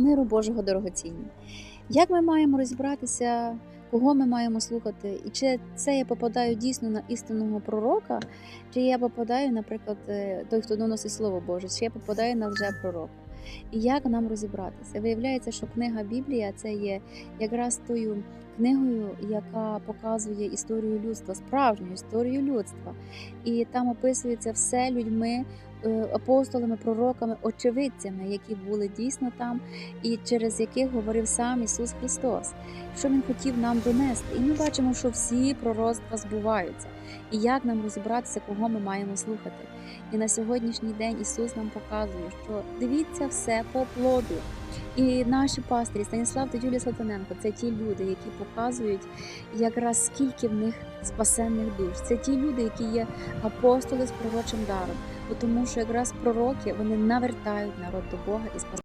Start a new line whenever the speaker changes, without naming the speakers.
миру Божого дорогоцінні. Як ми маємо розібратися, кого ми маємо слухати, і чи це я попадаю дійсно на істинного пророка, чи я попадаю, наприклад, е, той, хто доносить Слово Боже, чи я попадаю на лжепророка. І як нам розібратися? Виявляється, що книга Біблія це є якраз тою книгою, яка показує історію людства, справжню історію людства. І там описується все людьми, апостолами, пророками, очевидцями, які були дійсно там, і через яких говорив сам Ісус Христос, що Він хотів нам донести. І ми бачимо, що всі пророцтва збуваються. І як нам розібратися, кого ми маємо слухати. І на сьогоднішній день Ісус нам показує, що дивіться все по плоду. І наші пастирі Станіслав та Юлія Слатоненко це ті люди, які показують якраз скільки в них спасенних душ. Це ті люди, які є апостоли з пророчим даром, тому що якраз пророки вони навертають народ до Бога і спасають.